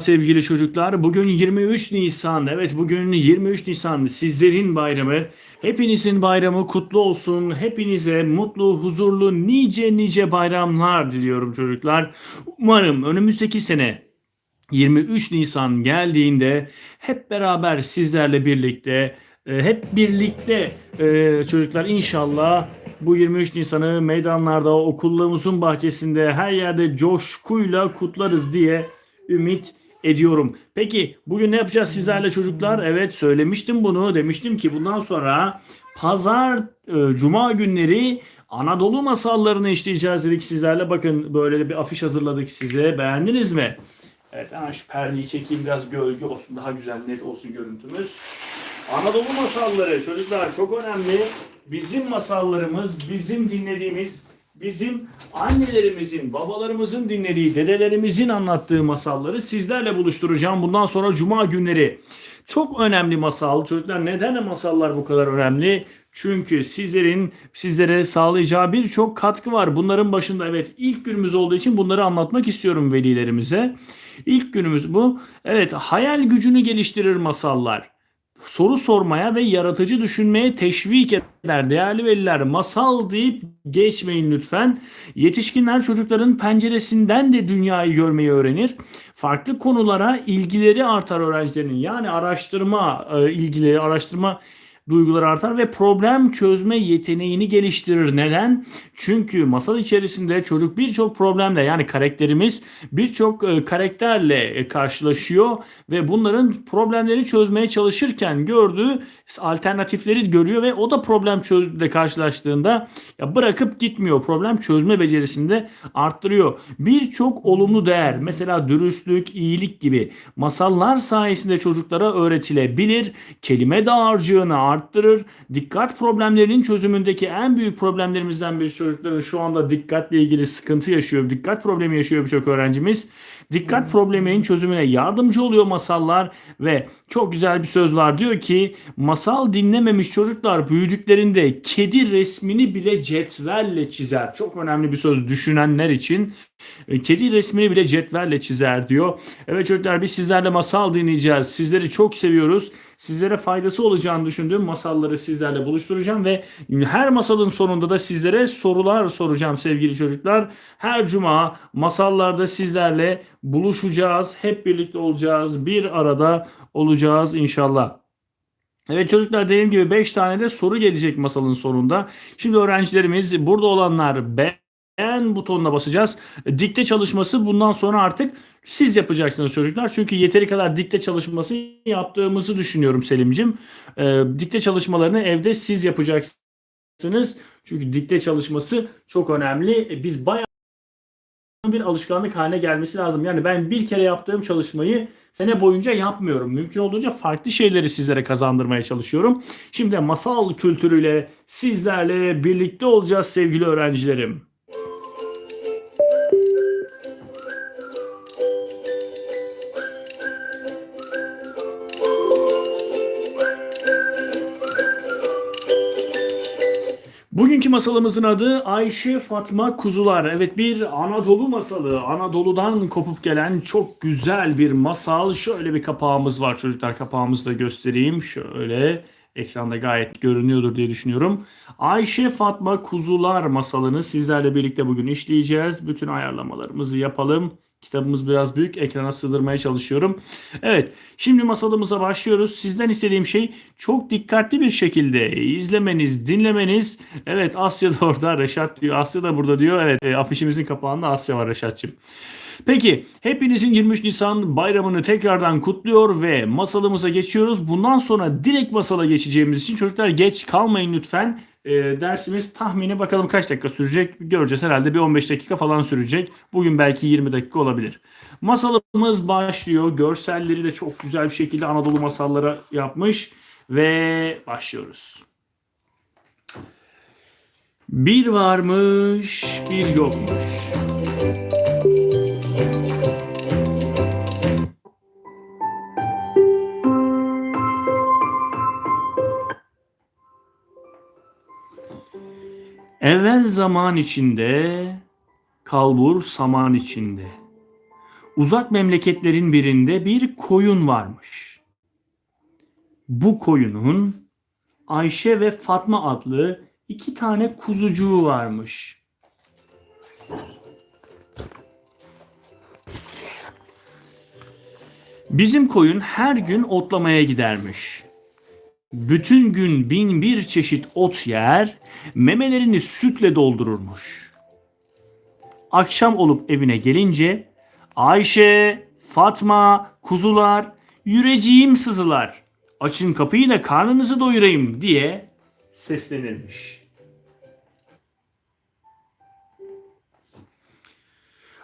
sevgili çocuklar. Bugün 23 Nisan. Evet bugün 23 Nisan sizlerin bayramı. Hepinizin bayramı kutlu olsun. Hepinize mutlu, huzurlu, nice nice bayramlar diliyorum çocuklar. Umarım önümüzdeki sene 23 Nisan geldiğinde hep beraber sizlerle birlikte e, hep birlikte e, çocuklar inşallah bu 23 Nisan'ı meydanlarda, okullarımızın bahçesinde her yerde coşkuyla kutlarız diye ümit ediyorum. Peki bugün ne yapacağız sizlerle çocuklar? Evet söylemiştim bunu. Demiştim ki bundan sonra pazar, e, cuma günleri Anadolu masallarını işleyeceğiz dedik sizlerle. Bakın böyle bir afiş hazırladık size. Beğendiniz mi? Evet hemen şu perdeyi çekeyim biraz gölge olsun daha güzel net olsun görüntümüz. Anadolu masalları çocuklar çok önemli. Bizim masallarımız, bizim dinlediğimiz, bizim annelerimizin, babalarımızın dinlediği, dedelerimizin anlattığı masalları sizlerle buluşturacağım. Bundan sonra cuma günleri. Çok önemli masal. Çocuklar neden masallar bu kadar önemli? Çünkü sizlerin sizlere sağlayacağı birçok katkı var. Bunların başında evet ilk günümüz olduğu için bunları anlatmak istiyorum velilerimize. İlk günümüz bu. Evet hayal gücünü geliştirir masallar soru sormaya ve yaratıcı düşünmeye teşvik eder. Değerli veliler masal deyip geçmeyin lütfen. Yetişkinler çocukların penceresinden de dünyayı görmeyi öğrenir. Farklı konulara ilgileri artar öğrencilerin. Yani araştırma e, ilgileri, araştırma duyguları artar ve problem çözme yeteneğini geliştirir. Neden? Çünkü masal içerisinde çocuk birçok problemle yani karakterimiz birçok e, karakterle e, karşılaşıyor ve bunların problemleri çözmeye çalışırken gördüğü alternatifleri görüyor ve o da problem çözde karşılaştığında ya bırakıp gitmiyor. Problem çözme becerisini de arttırıyor. Birçok olumlu değer mesela dürüstlük, iyilik gibi masallar sayesinde çocuklara öğretilebilir. Kelime dağarcığını arttırır. Dikkat problemlerinin çözümündeki en büyük problemlerimizden biri çocukların şu anda dikkatle ilgili sıkıntı yaşıyor. Dikkat problemi yaşıyor birçok öğrencimiz. Dikkat probleminin çözümüne yardımcı oluyor masallar ve çok güzel bir söz var. Diyor ki masal dinlememiş çocuklar büyüdüklerinde kedi resmini bile cetvelle çizer. Çok önemli bir söz düşünenler için. E, Kedi resmini bile cetvelle çizer diyor. Evet çocuklar biz sizlerle masal dinleyeceğiz. Sizleri çok seviyoruz. Sizlere faydası olacağını düşündüğüm masalları sizlerle buluşturacağım ve her masalın sonunda da sizlere sorular soracağım sevgili çocuklar. Her cuma masallarda sizlerle buluşacağız. Hep birlikte olacağız. Bir arada olacağız inşallah. Evet çocuklar dediğim gibi 5 tane de soru gelecek masalın sonunda. Şimdi öğrencilerimiz burada olanlar beğen butonuna basacağız. Dikte çalışması bundan sonra artık siz yapacaksınız çocuklar. Çünkü yeteri kadar dikte çalışması yaptığımızı düşünüyorum Selim'cim. Ee, dikte çalışmalarını evde siz yapacaksınız. Çünkü dikte çalışması çok önemli. Biz bayağı bir alışkanlık haline gelmesi lazım. Yani ben bir kere yaptığım çalışmayı sene boyunca yapmıyorum. Mümkün olduğunca farklı şeyleri sizlere kazandırmaya çalışıyorum. Şimdi masal kültürüyle sizlerle birlikte olacağız sevgili öğrencilerim. Bugünkü masalımızın adı Ayşe Fatma Kuzular. Evet bir Anadolu masalı. Anadolu'dan kopup gelen çok güzel bir masal. Şöyle bir kapağımız var çocuklar. Kapağımızı da göstereyim. Şöyle ekranda gayet görünüyordur diye düşünüyorum. Ayşe Fatma Kuzular masalını sizlerle birlikte bugün işleyeceğiz. Bütün ayarlamalarımızı yapalım. Kitabımız biraz büyük. Ekrana sığdırmaya çalışıyorum. Evet. Şimdi masalımıza başlıyoruz. Sizden istediğim şey çok dikkatli bir şekilde izlemeniz, dinlemeniz. Evet Asya da orada. Reşat diyor. Asya da burada diyor. Evet e, afişimizin kapağında Asya var Reşat'cığım. Peki hepinizin 23 Nisan bayramını tekrardan kutluyor ve masalımıza geçiyoruz. Bundan sonra direkt masala geçeceğimiz için çocuklar geç kalmayın lütfen. E, dersimiz tahmini bakalım kaç dakika sürecek göreceğiz herhalde bir 15 dakika falan sürecek. Bugün belki 20 dakika olabilir. Masalımız başlıyor. Görselleri de çok güzel bir şekilde Anadolu masallara yapmış ve başlıyoruz. Bir varmış, bir yokmuş. Evvel zaman içinde, kalbur saman içinde. Uzak memleketlerin birinde bir koyun varmış. Bu koyunun Ayşe ve Fatma adlı iki tane kuzucuğu varmış. Bizim koyun her gün otlamaya gidermiş. Bütün gün bin bir çeşit ot yer, memelerini sütle doldururmuş. Akşam olup evine gelince Ayşe, Fatma, kuzular, yüreceğim sızılar. Açın kapıyı da karnınızı doyurayım diye seslenirmiş.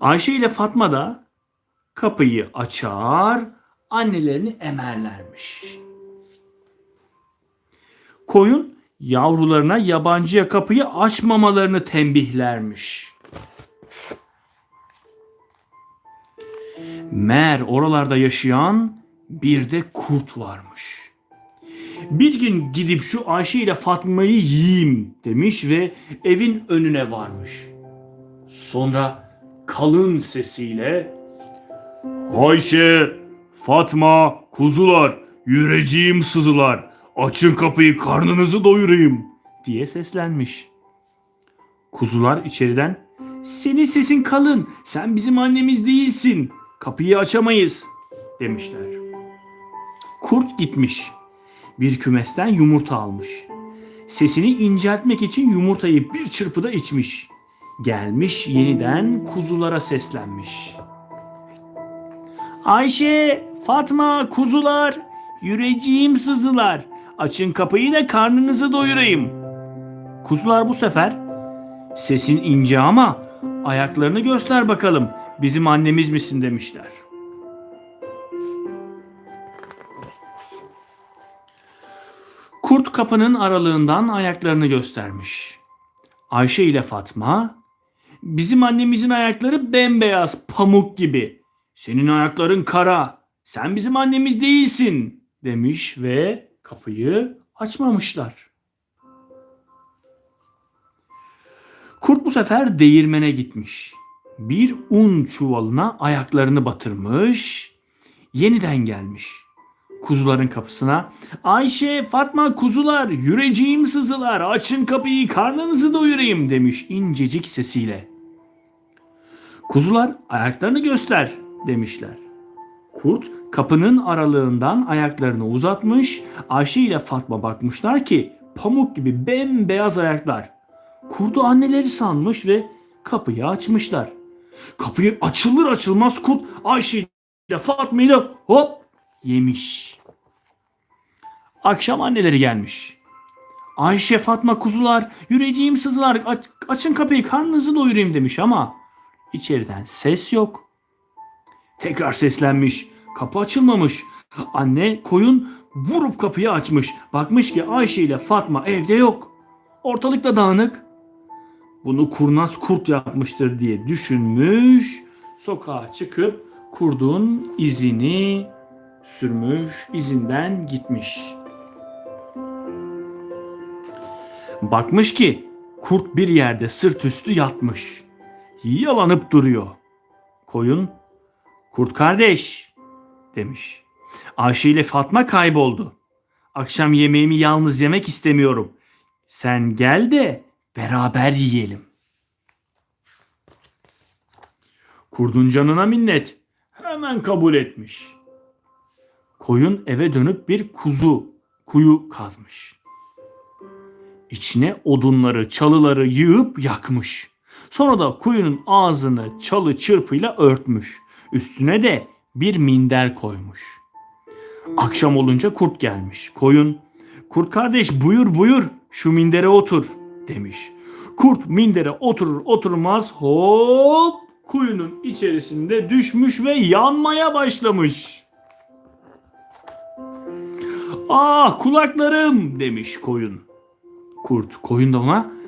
Ayşe ile Fatma da kapıyı açar, annelerini emerlermiş. Koyun yavrularına yabancıya kapıyı açmamalarını tembihlermiş. Meğer oralarda yaşayan bir de kurt varmış. Bir gün gidip şu Ayşe ile Fatma'yı yiyeyim demiş ve evin önüne varmış. Sonra kalın sesiyle Ayşe, Fatma, kuzular, yüreceğim sızılar, açın kapıyı karnınızı doyurayım diye seslenmiş. Kuzular içeriden senin sesin kalın, sen bizim annemiz değilsin, kapıyı açamayız demişler. Kurt gitmiş, bir kümesten yumurta almış. Sesini inceltmek için yumurtayı bir çırpıda içmiş. Gelmiş yeniden kuzulara seslenmiş. Ayşe, Fatma, kuzular, yüreceğim sızılar. Açın kapıyı da karnınızı doyurayım. Kuzular bu sefer sesin ince ama ayaklarını göster bakalım. Bizim annemiz misin demişler. Kurt kapının aralığından ayaklarını göstermiş. Ayşe ile Fatma, bizim annemizin ayakları bembeyaz pamuk gibi. Senin ayakların kara, sen bizim annemiz değilsin demiş ve kapıyı açmamışlar. Kurt bu sefer değirmene gitmiş. Bir un çuvalına ayaklarını batırmış, yeniden gelmiş. Kuzuların kapısına Ayşe, Fatma kuzular, yüreceğim sızılar, açın kapıyı karnınızı doyurayım demiş incecik sesiyle. Kuzular ayaklarını göster demişler. Kurt kapının aralığından ayaklarını uzatmış, Ayşe ile Fatma bakmışlar ki pamuk gibi bembeyaz ayaklar. Kurdu anneleri sanmış ve kapıyı açmışlar. Kapıyı açılır açılmaz kurt Ayşe ile Fatma ile hop yemiş. Akşam anneleri gelmiş. Ayşe, Fatma, kuzular, yüreceğim sızılar, aç- açın kapıyı karnınızı doyurayım demiş ama içeriden ses yok. Tekrar seslenmiş. Kapı açılmamış. Anne koyun vurup kapıyı açmış. Bakmış ki Ayşe ile Fatma evde yok. Ortalıkta dağınık. Bunu kurnaz kurt yapmıştır diye düşünmüş. Sokağa çıkıp kurdun izini sürmüş, izinden gitmiş. Bakmış ki kurt bir yerde sırt üstü yatmış. Yalanıp duruyor. Koyun, kurt kardeş demiş. Ayşe ile Fatma kayboldu. Akşam yemeğimi yalnız yemek istemiyorum. Sen gel de beraber yiyelim. Kurdun canına minnet. Hemen kabul etmiş. Koyun eve dönüp bir kuzu, kuyu kazmış. İçine odunları, çalıları yığıp yakmış. Sonra da kuyunun ağzını çalı çırpıyla örtmüş. Üstüne de bir minder koymuş. Akşam olunca kurt gelmiş. Koyun, kurt kardeş buyur buyur şu mindere otur demiş. Kurt mindere oturur oturmaz hop kuyunun içerisinde düşmüş ve yanmaya başlamış. Ah kulaklarım demiş koyun. Kurt koyun da ona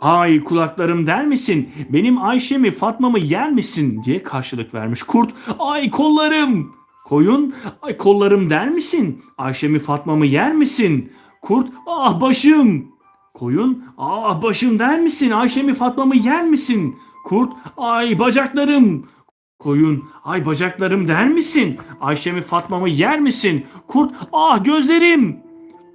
ay kulaklarım der misin? Benim Ayşe'mi Fatma'mı yer misin diye karşılık vermiş. Kurt ay kollarım. Koyun ay kollarım der misin? Ayşe'mi Fatma'mı yer misin? Kurt ah başım. Koyun ah başım der misin? Ayşe'mi Fatma'mı yer misin? Kurt ay bacaklarım. Koyun, ay bacaklarım der misin? Ayşe'mi Fatma'mı yer misin? Kurt, ah gözlerim,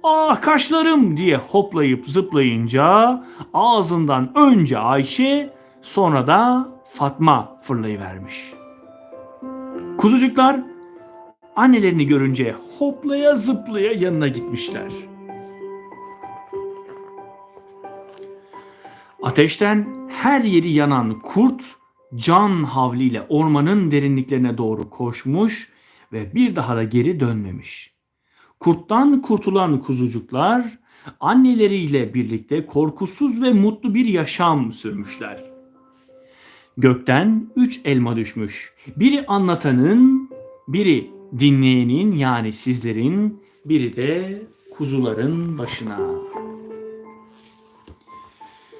ah kaşlarım diye hoplayıp zıplayınca ağzından önce Ayşe sonra da Fatma fırlayıvermiş. Kuzucuklar annelerini görünce hoplaya zıplaya yanına gitmişler. Ateşten her yeri yanan kurt can havliyle ormanın derinliklerine doğru koşmuş ve bir daha da geri dönmemiş. Kurttan kurtulan kuzucuklar anneleriyle birlikte korkusuz ve mutlu bir yaşam sürmüşler. Gökten üç elma düşmüş. Biri anlatanın, biri dinleyenin yani sizlerin, biri de kuzuların başına.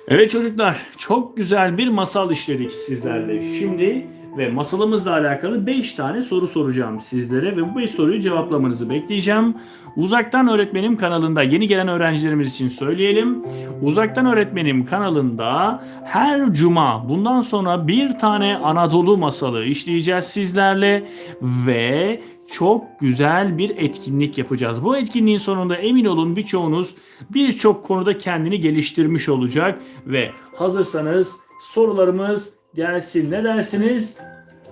Evet çocuklar, çok güzel bir masal işledik sizlerle. Şimdi ve masalımızla alakalı 5 tane soru soracağım sizlere ve bu 5 soruyu cevaplamanızı bekleyeceğim. Uzaktan Öğretmenim kanalında yeni gelen öğrencilerimiz için söyleyelim. Uzaktan Öğretmenim kanalında her cuma bundan sonra bir tane Anadolu masalı işleyeceğiz sizlerle ve çok güzel bir etkinlik yapacağız. Bu etkinliğin sonunda emin olun birçoğunuz birçok konuda kendini geliştirmiş olacak ve hazırsanız sorularımız gelsin. Ne dersiniz?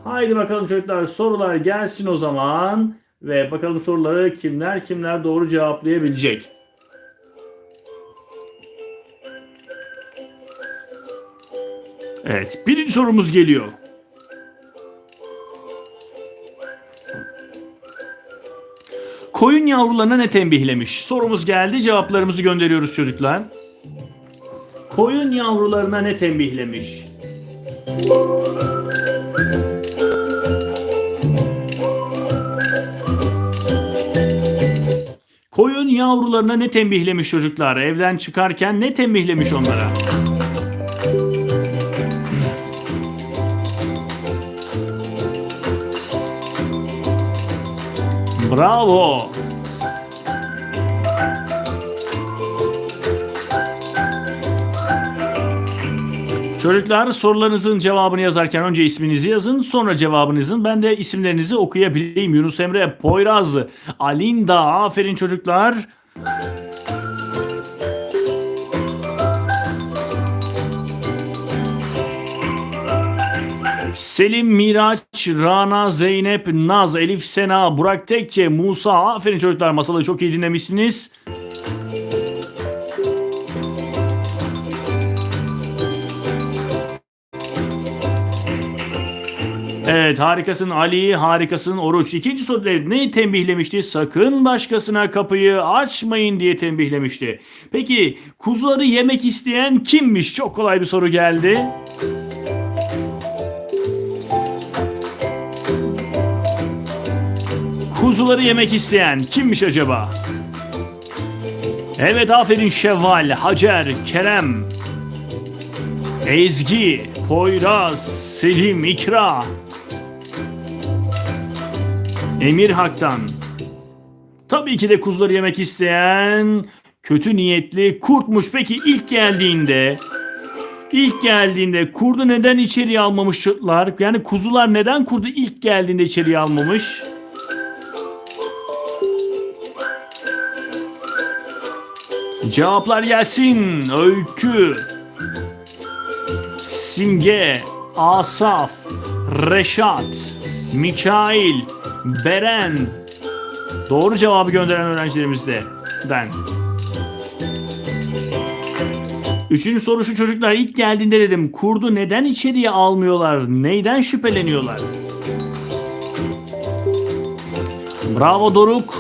Haydi bakalım çocuklar sorular gelsin o zaman ve bakalım soruları kimler kimler doğru cevaplayabilecek. Evet, birinci sorumuz geliyor. Koyun yavrularına ne tembihlemiş? Sorumuz geldi, cevaplarımızı gönderiyoruz çocuklar. Koyun yavrularına ne tembihlemiş? Koyun yavrularına ne tembihlemiş çocuklar? Evden çıkarken ne tembihlemiş onlara? Bravo. Çocuklar sorularınızın cevabını yazarken önce isminizi yazın sonra cevabınızın ben de isimlerinizi okuyabileyim. Yunus Emre, Poyraz, Alinda aferin çocuklar. Selim, Miraç, Rana, Zeynep, Naz, Elif, Sena, Burak Tekçe, Musa. Aferin çocuklar masalı çok iyi dinlemişsiniz. Evet harikasın Ali, harikasın Oruç. İkinci soruda ne tembihlemişti? Sakın başkasına kapıyı açmayın diye tembihlemişti. Peki kuzuları yemek isteyen kimmiş? Çok kolay bir soru geldi. Kuzuları yemek isteyen kimmiş acaba? Evet aferin Şevval, Hacer, Kerem, Ezgi, Poyraz, Selim, İkra, Emir Hak'tan. Tabii ki de kuzuları yemek isteyen kötü niyetli kurtmuş. Peki ilk geldiğinde ilk geldiğinde kurdu neden içeriye almamışlar? Yani kuzular neden kurdu ilk geldiğinde içeriye almamış? Cevaplar gelsin. Öykü, Simge, Asaf, Reşat, Mikail, Beren. Doğru cevabı gönderen öğrencilerimizden. Üçüncü soru şu çocuklar ilk geldiğinde dedim kurdu neden içeriye almıyorlar? Neyden şüpheleniyorlar? Bravo Doruk.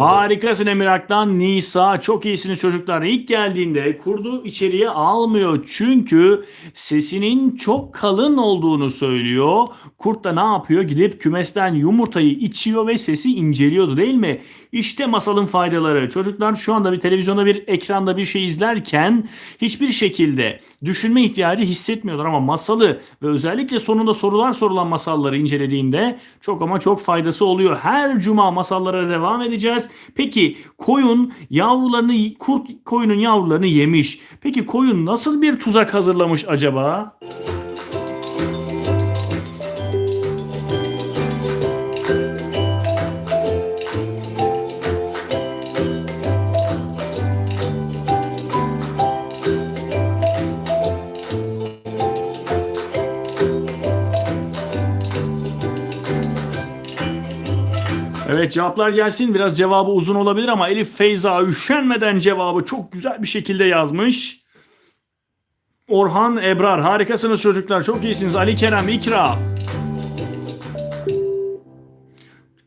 Harikasın Emir Aktan. Nisa çok iyisiniz çocuklar. İlk geldiğinde kurdu içeriye almıyor. Çünkü sesinin çok kalın olduğunu söylüyor. Kurt da ne yapıyor? Gidip kümesten yumurtayı içiyor ve sesi inceliyordu değil mi? İşte masalın faydaları. Çocuklar şu anda bir televizyonda bir ekranda bir şey izlerken hiçbir şekilde düşünme ihtiyacı hissetmiyorlar ama masalı ve özellikle sonunda sorular sorulan masalları incelediğinde çok ama çok faydası oluyor. Her cuma masallara devam edeceğiz. Peki koyun yavrularını kurt koyunun yavrularını yemiş. Peki koyun nasıl bir tuzak hazırlamış acaba? Evet cevaplar gelsin. Biraz cevabı uzun olabilir ama Elif Feyza üşenmeden cevabı çok güzel bir şekilde yazmış. Orhan Ebrar harikasınız çocuklar. Çok iyisiniz. Ali Kerem İkra.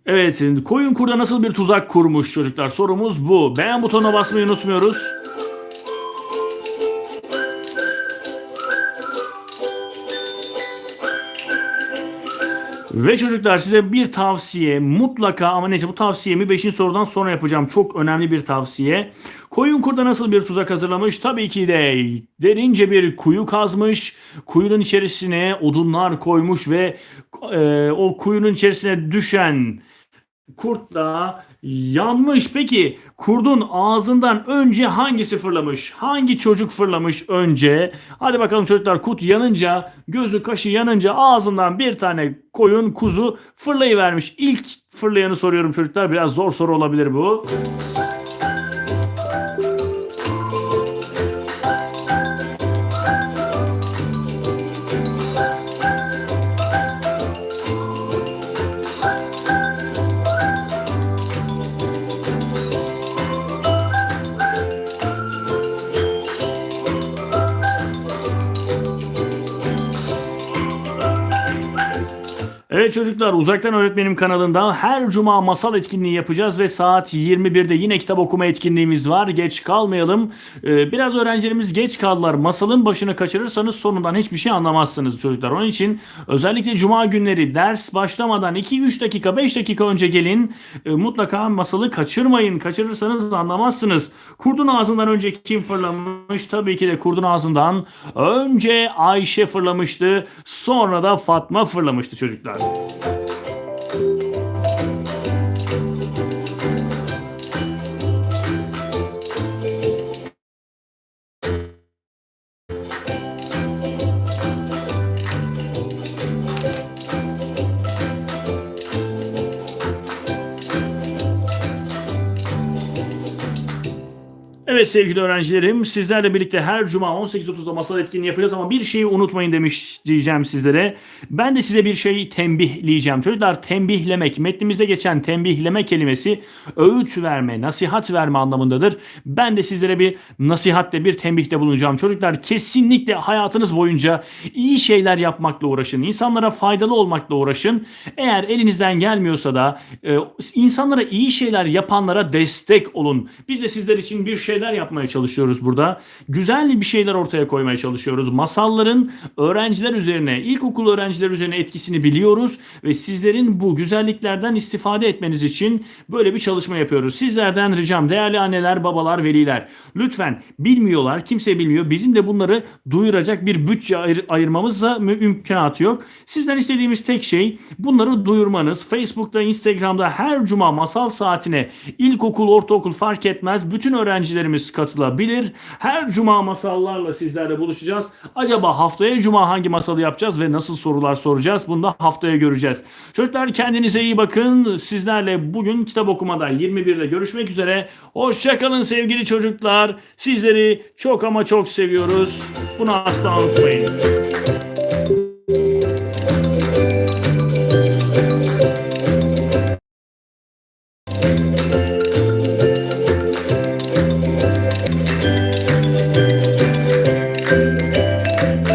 Evet koyun kurda nasıl bir tuzak kurmuş çocuklar? Sorumuz bu. Beğen butonuna basmayı unutmuyoruz. Ve çocuklar size bir tavsiye mutlaka ama neyse bu tavsiyemi 5. sorudan sonra yapacağım. Çok önemli bir tavsiye. Koyun kurda nasıl bir tuzak hazırlamış? Tabii ki de derince bir kuyu kazmış. Kuyunun içerisine odunlar koymuş ve e, o kuyunun içerisine düşen kurt da yanmış. Peki kurdun ağzından önce hangisi fırlamış? Hangi çocuk fırlamış önce? Hadi bakalım çocuklar kurt yanınca, gözü kaşı yanınca ağzından bir tane koyun kuzu fırlayıvermiş. İlk fırlayanı soruyorum çocuklar. Biraz zor soru olabilir bu. Çocuklar uzaktan öğretmenim kanalında her cuma masal etkinliği yapacağız ve saat 21'de yine kitap okuma etkinliğimiz var. Geç kalmayalım. Ee, biraz öğrencilerimiz geç kaldılar. Masalın başını kaçırırsanız sonundan hiçbir şey anlamazsınız çocuklar. Onun için özellikle cuma günleri ders başlamadan 2-3 dakika 5 dakika önce gelin. Ee, mutlaka masalı kaçırmayın. Kaçırırsanız anlamazsınız. Kurdun ağzından önce kim fırlamış? Tabii ki de kurdun ağzından önce Ayşe fırlamıştı. Sonra da Fatma fırlamıştı çocuklar. thank you Evet sevgili öğrencilerim sizlerle birlikte her cuma 18.30'da masal etkinliği yapacağız ama bir şeyi unutmayın demiş diyeceğim sizlere. Ben de size bir şey tembihleyeceğim. Çocuklar tembihlemek metnimizde geçen tembihleme kelimesi öğüt verme, nasihat verme anlamındadır. Ben de sizlere bir nasihatle bir tembihte bulunacağım. Çocuklar kesinlikle hayatınız boyunca iyi şeyler yapmakla uğraşın. İnsanlara faydalı olmakla uğraşın. Eğer elinizden gelmiyorsa da e, insanlara iyi şeyler yapanlara destek olun. Biz de sizler için bir şeyler yapmaya çalışıyoruz burada. Güzel bir şeyler ortaya koymaya çalışıyoruz. Masalların öğrenciler üzerine, ilkokul öğrenciler üzerine etkisini biliyoruz ve sizlerin bu güzelliklerden istifade etmeniz için böyle bir çalışma yapıyoruz. Sizlerden ricam değerli anneler, babalar, veliler lütfen bilmiyorlar, kimse bilmiyor. Bizim de bunları duyuracak bir bütçe ayır, ayırmamızda mü- imkanatı yok. Sizden istediğimiz tek şey bunları duyurmanız. Facebook'ta, Instagram'da her cuma masal saatine ilkokul, ortaokul fark etmez. Bütün öğrencilerimiz katılabilir. Her cuma masallarla sizlerle buluşacağız. Acaba haftaya cuma hangi masalı yapacağız ve nasıl sorular soracağız? Bunu da haftaya göreceğiz. Çocuklar kendinize iyi bakın. Sizlerle bugün kitap okumada 21'de görüşmek üzere. Hoşçakalın sevgili çocuklar. Sizleri çok ama çok seviyoruz. Bunu asla unutmayın.